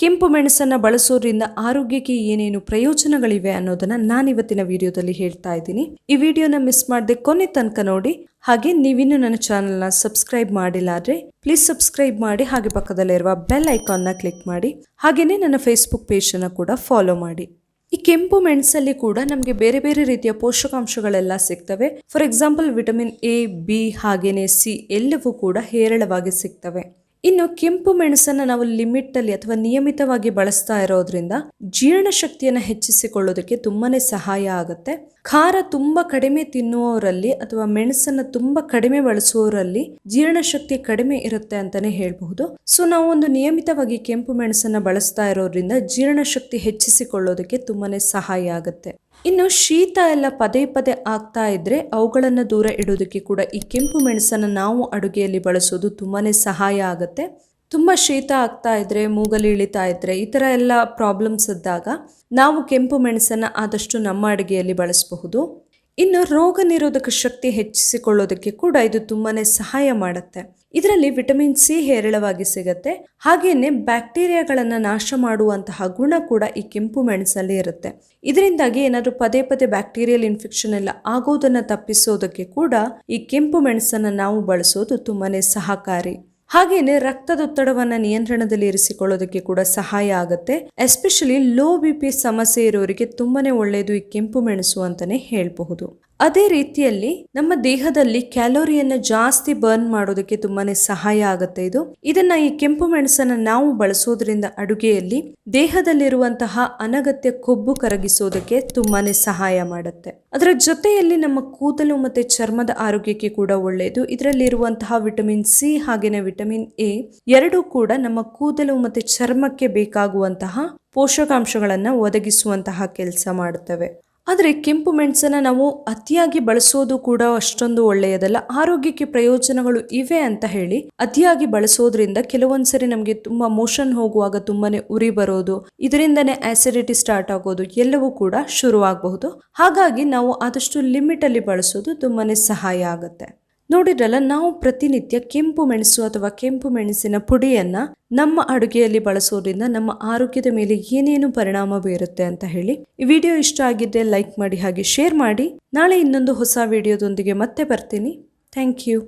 ಕೆಂಪು ಮೆಣಸನ್ನು ಬಳಸೋದ್ರಿಂದ ಆರೋಗ್ಯಕ್ಕೆ ಏನೇನು ಪ್ರಯೋಜನಗಳಿವೆ ಅನ್ನೋದನ್ನು ನಾನು ಇವತ್ತಿನ ವಿಡಿಯೋದಲ್ಲಿ ಹೇಳ್ತಾ ಇದ್ದೀನಿ. ಈ ವಿಡಿಯೋನ ಮಿಸ್ ಮಾಡದೆ ಕೊನೆ ತನಕ ನೋಡಿ. ಹಾಗೆ ನೀವಿನ್ನೂ ನನ್ನ ಚಾನಲ್ನ ಸಬ್ಸ್ಕ್ರೈಬ್ ಮಾಡಿಲ್ಲ ಆದರೆ ಪ್ಲೀಸ್ ಸಬ್ಸ್ಕ್ರೈಬ್ ಮಾಡಿ, ಹಾಗೆ ಪಕ್ಕದಲ್ಲಿರುವ ಬೆಲ್ ಐಕಾನ್ನ ಕ್ಲಿಕ್ ಮಾಡಿ. ಹಾಗೆಯೇ ನನ್ನ ಫೇಸ್ಬುಕ್ ಪೇಜನ್ನು ಕೂಡ ಫಾಲೋ ಮಾಡಿ. ಈ ಕೆಂಪು ಮೆಣಸಲ್ಲಿ ಕೂಡ ನಮಗೆ ಬೇರೆ ಬೇರೆ ರೀತಿಯ ಪೋಷಕಾಂಶಗಳೆಲ್ಲ ಸಿಗ್ತವೆ. For example vitamin A, B ಹಾಗೆಯೇ ಸಿ ಎಲ್ಲವೂ ಕೂಡ ಹೇರಳವಾಗಿ ಸಿಗ್ತವೆ. ಇನ್ನು ಕೆಂಪು ಮೆಣಸನ್ನು ನಾವು ಲಿಮಿಟಲ್ಲಿ ಅಥವಾ ನಿಯಮಿತವಾಗಿ ಬಳಸ್ತಾ ಇರೋದ್ರಿಂದ ಜೀರ್ಣಶಕ್ತಿಯನ್ನು ಹೆಚ್ಚಿಸಿಕೊಳ್ಳೋದಕ್ಕೆ ತುಂಬಾನೇ ಸಹಾಯ ಆಗುತ್ತೆ. ಖಾರ ತುಂಬಾ ಕಡಿಮೆ ತಿನ್ನುವವರಲ್ಲಿ ಅಥವಾ ಮೆಣಸನ್ನು ತುಂಬ ಕಡಿಮೆ ಬಳಸುವವರಲ್ಲಿ ಜೀರ್ಣಶಕ್ತಿ ಕಡಿಮೆ ಇರುತ್ತೆ ಅಂತಾನೆ ಹೇಳಬಹುದು. ಸೊ ನಾವು ಒಂದು ನಿಯಮಿತವಾಗಿ ಕೆಂಪು ಮೆಣಸನ್ನು ಬಳಸ್ತಾ ಇರೋದ್ರಿಂದ ಜೀರ್ಣಶಕ್ತಿ ಹೆಚ್ಚಿಸಿಕೊಳ್ಳೋದಕ್ಕೆ ತುಂಬಾನೇ ಸಹಾಯ ಆಗುತ್ತೆ. ಇನ್ನು ಶೀತ ಎಲ್ಲ ಪದೇ ಪದೇ ಆಗ್ತಾ ಇದ್ರೆ ಅವುಗಳನ್ನು ದೂರ ಇಡೋದಕ್ಕೆ ಕೂಡ ಈ ಕೆಂಪು ಮೆಣಸನ್ನು ನಾವು ಅಡುಗೆಯಲ್ಲಿ ಬಳಸೋದು ತುಂಬಾ ಸಹಾಯ ಆಗುತ್ತೆ. ತುಂಬ ಶೀತ ಆಗ್ತಾ ಇದ್ರೆ ಮೂಗಲಿ ಇಳಿತಾ ಇದ್ರೆ ಈ ಥರ ಎಲ್ಲ ಪ್ರಾಬ್ಲಮ್ಸ್ ಇದ್ದಾಗ ನಾವು ಕೆಂಪು ಮೆಣಸನ್ನು ಆದಷ್ಟು ನಮ್ಮ ಅಡುಗೆಯಲ್ಲಿ ಬಳಸಬಹುದು. ಇನ್ನು ರೋಗ ನಿರೋಧಕ ಶಕ್ತಿ ಹೆಚ್ಚಿಸಿಕೊಳ್ಳೋದಕ್ಕೆ ಕೂಡ ಇದು ತುಂಬಾನೇ ಸಹಾಯ ಮಾಡುತ್ತೆ. ಇದರಲ್ಲಿ ವಿಟಮಿನ್ ಸಿ ಹೇರಳವಾಗಿ ಸಿಗುತ್ತೆ. ಹಾಗೇನೆ ಬ್ಯಾಕ್ಟೀರಿಯಾಗಳನ್ನ ನಾಶ ಮಾಡುವಂತಹ ಗುಣ ಕೂಡ ಈ ಕೆಂಪು ಮೆಣಸಲ್ಲಿ ಇರುತ್ತೆ. ಇದರಿಂದಾಗಿ ಏನಾದರೂ ಪದೇ ಪದೇ ಬ್ಯಾಕ್ಟೀರಿಯಲ್ ಇನ್ಫೆಕ್ಷನ್ ಎಲ್ಲ ಆಗೋದನ್ನ ತಪ್ಪಿಸೋದಕ್ಕೆ ಕೂಡ ಈ ಕೆಂಪು ಮೆಣಸನ್ನ ನಾವು ಬಳಸೋದು ತುಂಬಾನೇ ಸಹಕಾರಿ. ಹಾಗೇನೆ ರಕ್ತದೊತ್ತಡವನ್ನ ನಿಯಂತ್ರಣದಲ್ಲಿ ಇರಿಸಿಕೊಳ್ಳೋದಕ್ಕೆ ಕೂಡ ಸಹಾಯ ಆಗುತ್ತೆ. ಎಸ್ಪೆಷಲಿ ಲೋ ಬಿ ಪಿ ಸಮಸ್ಯೆ ಇರೋರಿಗೆ ತುಂಬಾನೇ ಒಳ್ಳೆಯದು ಈ ಕೆಂಪು ಮೆಣಸು ಅಂತಾನೆ ಹೇಳಬಹುದು. ಅದೇ ರೀತಿಯಲ್ಲಿ ನಮ್ಮ ದೇಹದಲ್ಲಿ ಕ್ಯಾಲೋರಿಯನ್ನ ಜಾಸ್ತಿ ಬರ್ನ್ ಮಾಡೋದಕ್ಕೆ ತುಂಬಾನೇ ಸಹಾಯ ಆಗುತ್ತೆ ಇದು. ಇದನ್ನ ಈ ಕೆಂಪು ಮೆಣಸನ್ನ ನಾವು ಬಳಸೋದ್ರಿಂದ ಅಡುಗೆಯಲ್ಲಿ ದೇಹದಲ್ಲಿರುವಂತಹ ಅನಗತ್ಯ ಕೊಬ್ಬು ಕರಗಿಸೋದಕ್ಕೆ ತುಂಬಾನೇ ಸಹಾಯ ಮಾಡುತ್ತೆ. ಅದರ ಜೊತೆಯಲ್ಲಿ ನಮ್ಮ ಕೂದಲು ಮತ್ತೆ ಚರ್ಮದ ಆರೋಗ್ಯಕ್ಕೆ ಕೂಡ ಒಳ್ಳೆಯದು ಇದರಲ್ಲಿರುವಂತಹ ವಿಟಮಿನ್ ಸಿ ಹಾಗೇನೆ ಎ ಎರಡೂ ಕೂಡ ನಮ್ಮ ಕೂದಲು ಮತ್ತು ಚರ್ಮಕ್ಕೆ ಬೇಕಾಗುವಂತಹ ಪೋಷಕಾಂಶಗಳನ್ನು ಒದಗಿಸುವಂತಹ ಕೆಲಸ ಮಾಡುತ್ತವೆ ಆದರೆ ಕೆಂಪು ಮೆಣಸನ್ನು ನಾವು ಅತಿಯಾಗಿ ಬಳಸೋದು ಕೂಡ ಅಷ್ಟೊಂದು ಒಳ್ಳೆಯದಲ್ಲ. ಆರೋಗ್ಯಕ್ಕೆ ಪ್ರಯೋಜನಗಳು ಇವೆ ಅಂತ ಹೇಳಿ ಅತಿಯಾಗಿ ಬಳಸೋದ್ರಿಂದ ಕೆಲವೊಂದ್ಸರಿ ನಮಗೆ ತುಂಬಾ ಮೋಷನ್ ಹೋಗುವಾಗ ತುಂಬಾನೇ ಉರಿ ಬರೋದು, ಇದರಿಂದನೇ ಆಸಿಡಿಟಿ ಸ್ಟಾರ್ಟ್ ಆಗೋದು ಎಲ್ಲವೂ ಕೂಡ ಶುರುವಾಗಬಹುದು. ಹಾಗಾಗಿ ನಾವು ಆದಷ್ಟು ಲಿಮಿಟ್ ಅಲ್ಲಿ ಬಳಸೋದು ತುಂಬಾನೇ ಸಹಾಯ ಆಗುತ್ತೆ. ನೋಡಿದ್ರಲ್ಲ, ನಾವು ಪ್ರತಿನಿತ್ಯ ಕೆಂಪು ಮೆಣಸು ಅಥವಾ ಕೆಂಪು ಮೆಣಸಿನ ಪುಡಿಯನ್ನ ನಮ್ಮ ಅಡುಗೆಯಲ್ಲಿ ಬಳಸೋದ್ರಿಂದ ನಮ್ಮ ಆರೋಗ್ಯದ ಮೇಲೆ ಏನೇನು ಪರಿಣಾಮ ಬೀರುತ್ತೆ ಅಂತ ಹೇಳಿ ಈ ವಿಡಿಯೋ ಇಷ್ಟ ಆಗಿದ್ದರೆ ಲೈಕ್ ಮಾಡಿ ಹಾಗೆ ಶೇರ್ ಮಾಡಿ. ನಾಳೆ ಇನ್ನೊಂದು ಹೊಸ ವಿಡಿಯೋದೊಂದಿಗೆ ಮತ್ತೆ ಬರ್ತೀನಿ. Thank you.